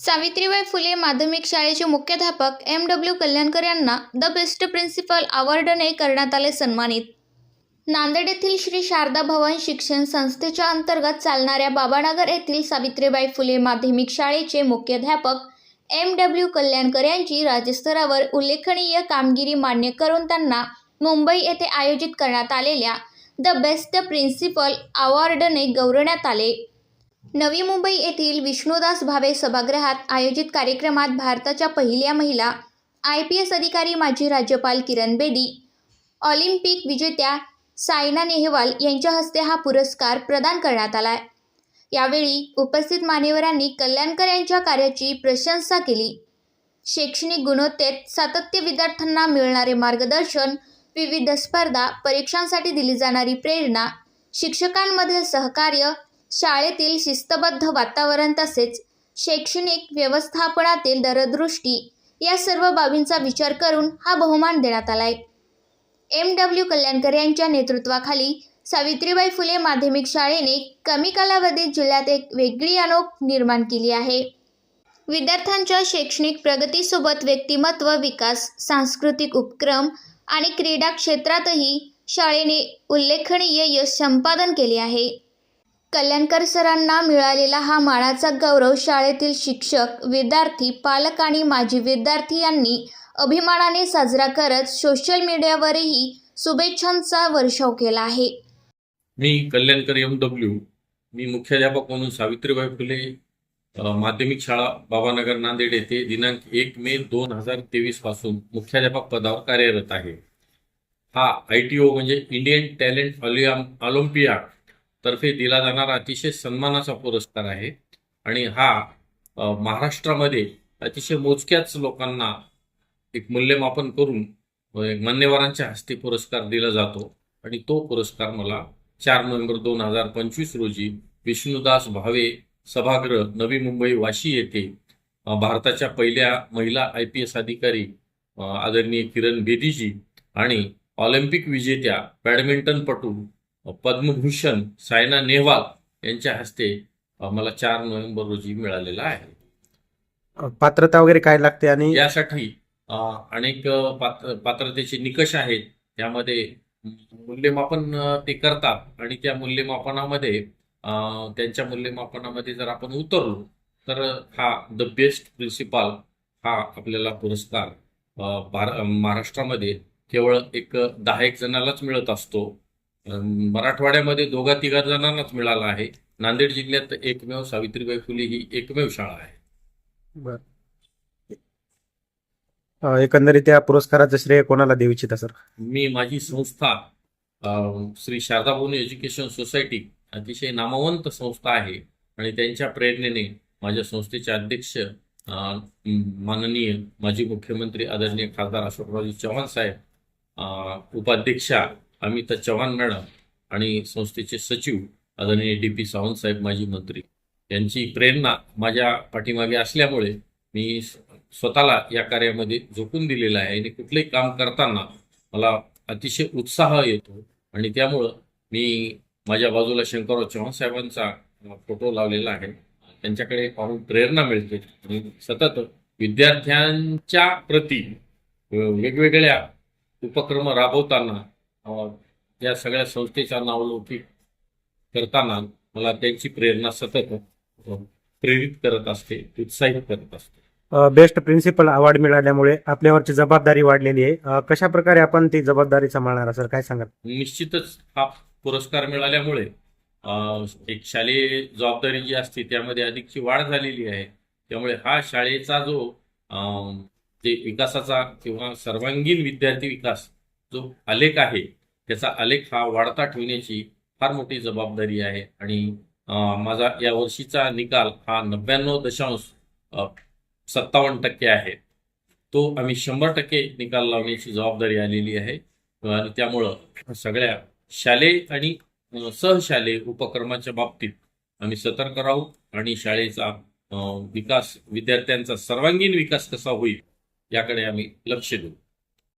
सावित्रीबाई फुले माध्यमिक शाळेचे मुख्याध्यापक एम डब्ल्यू कल्याणकर यांना द बेस्ट प्रिन्सिपल अवॉर्डने करण्यात आले सन्मानित. नांदेड येथील श्री शारदा भवन शिक्षण संस्थेच्या अंतर्गत चालणाऱ्या बाबानगर येथील सावित्रीबाई फुले माध्यमिक शाळेचे मुख्याध्यापक एम डब्ल्यू कल्याणकर यांची राज्यस्तरावर उल्लेखनीय कामगिरी मान्य करून त्यांना मुंबई येथे आयोजित करण्यात आलेल्या द बेस्ट प्रिन्सिपल अवॉर्डने गौरवण्यात आले. नवी मुंबई येथील विष्णुदास भावे सभागृहात आयोजित कार्यक्रमात भारताच्या पहिल्या महिला आय पी एस अधिकारी माजी राज्यपाल किरण बेदी ऑलिम्पिक विजेत्या सायना नेहवाल यांच्या हस्ते हा पुरस्कार प्रदान करण्यात आला यावेळी उपस्थित मान्यवरांनी कल्याणकर यांच्या कार्याची प्रशंसा केली. शैक्षणिक गुणवत्तेत सातत्य विद्यार्थ्यांना मिळणारे मार्गदर्शन विविध स्पर्धा परीक्षांसाठी दिली जाणारी प्रेरणा शिक्षकांमधील सहकार्य शाळेतील शिस्तबद्ध वातावरण तसेच शैक्षणिक व्यवस्थापनातील दरदृष्टी या सर्व बाबींचा विचार करून हा बहुमान देण्यात आलाय. एम डब्ल्यू कल्याणकर यांच्या नेतृत्वाखाली सावित्रीबाई फुले माध्यमिक शाळेने कमी कालावधीत जिल्ह्यात एक वेगळी अनोख निर्माण केली आहे. विद्यार्थ्यांच्या शैक्षणिक प्रगतीसोबत व्यक्तिमत्व विकास सांस्कृतिक उपक्रम आणि क्रीडा क्षेत्रातही शाळेने उल्लेखनीय यश संपादन केले आहे. कल्याणकर सरांना मिळालेला हा मानाचा गौरव शाळेतील शिक्षक विद्यार्थी पालक आणि माजी विद्यार्थी यांनी अभिमानाने साजरा करत सोशल मीडियावरही शुभेच्छांचा वर्षाव केला आहे. मी कल्याणकर एम डब्ल्यू मी मुख्याध्यापक म्हणून सावित्रीबाई फुले माध्यमिक शाळा बाबानगर नांदेड येथे दिनांक एक मे दोन हजार तेवीसपासून मुख्याध्यापक पदावर कार्यरत आहे. हा आय टी ओ म्हणजे इंडियन टॅलेंट ऑलिम ऑलिम्पियाड तर्फे दिला जाणारा अतिशय सन्मानाचा पुरस्कार आहे. आणि हा महाराष्ट्रामध्ये अतिशय मोजक्याच लोकांना एक मूल्यमापन करून मान्यवरांच्या हस्ते पुरस्कार दिला जातो. आणि तो पुरस्कार मला चार नोव्हेंबर दोन हजार पंचवीस रोजी विष्णुदास भावे सभागृह नवी मुंबई वाशी येथे भारताच्या पहिल्या महिला आय पी एस अधिकारी आदरणीय किरण बेदीजी आणि ऑलिम्पिक विजेत्या बॅडमिंटनपटू पद्मभूषण सायना नेहवाल यांच्या हस्ते मला चार नोव्हेंबर रोजी मिळालेला आहे. पात्रता वगैरे काय लागते आणि यासाठी अनेक पात्र पात्रतेचे निकष आहेत. त्यामध्ये मूल्यमापन ते करतात आणि त्या मूल्यमापनामध्ये त्यांच्या मूल्यमापनामध्ये जर आपण उतरलो तर हा द बेस्ट प्रिन्सिपाल हा आपल्याला पुरस्कार महाराष्ट्रामध्ये केवळ एक दहा एक जणालाच मिळत असतो. मराठवाड्यामध्ये दोघा तिघा जणांनाच मिळाला आहे. नांदेड जिल्ह्यात एकमेव सावित्रीबाई फुले ही एकमेव शाळा आहे. एकंदरीत या पुरस्काराचं श्रेय कोणाला देऊ इच्छिता सर? मी माझी संस्था श्री शारदाभवनी एज्युकेशन सोसायटी अतिशय नामवंत संस्था आहे आणि त्यांच्या प्रेरणेने माझ्या संस्थेचे अध्यक्ष माननीय माजी मुख्यमंत्री आदरणीय खासदार अशोकरावजी चव्हाण साहेब उपाध्यक्षा अमिता चव्हाण मॅडम आणि संस्थेचे सचिव आदरणीय डी पी सावंत साहेब माजी मंत्री. यांची प्रेरणा माझ्या पाठीमागे असल्यामुळे मी स्वतःला या कार्यामध्ये झोकून दिलेलं आहे. आणि कुठलंही काम करताना मला अतिशय उत्साह येतो आणि त्यामुळं मी माझ्या बाजूला शंकरराव चव्हाण साहेबांचा फोटो लावलेला आहे. त्यांच्याकडे पाहून प्रेरणा मिळते. आणि सतत विद्यार्थ्यांच्या प्रती वेगवेगळ्या उपक्रम राबवताना या सगळ्या संस्थेचा नावलौकिक करताना मला त्यांची प्रेरणा सतत प्रेरित करत असते उत्साहित करत असते. बेस्ट प्रिन्सिपल अवॉर्ड मिळाल्यामुळे आपल्यावरची जबाबदारी वाढलेली आहे. कशा प्रकारे आपण ती जबाबदारी सांभाळणार सर? काय सांगाल? निश्चितच हा पुरस्कार मिळाल्यामुळे एक शालेय जबाबदारी जी असते त्यामध्ये अधिकची वाढ झालेली आहे. त्यामुळे हा शाळेचा जो जे विकासाचा किंवा सर्वांगीण विद्यार्थी विकास जो आलेख आहे त्याचा आलेख हा वाढता ठेवण्याची फार मोठी जबाबदारी आहे. आणि माझा या वर्षीचा निकाल हा नव्याण्णव दशांश सत्तावन्न टक्के आहे. तो आम्ही शंभर टक्के निकाल लावण्याची जबाबदारी आलेली आहे. आणि त्यामुळं सगळ्या शालेय आणि सहशालेय उपक्रमाच्या बाबतीत आम्ही सतर्क राहू आणि शाळेचा विकास विद्यार्थ्यांचा सर्वांगीण विकास कसा होईल याकडे आम्ही लक्ष देऊ.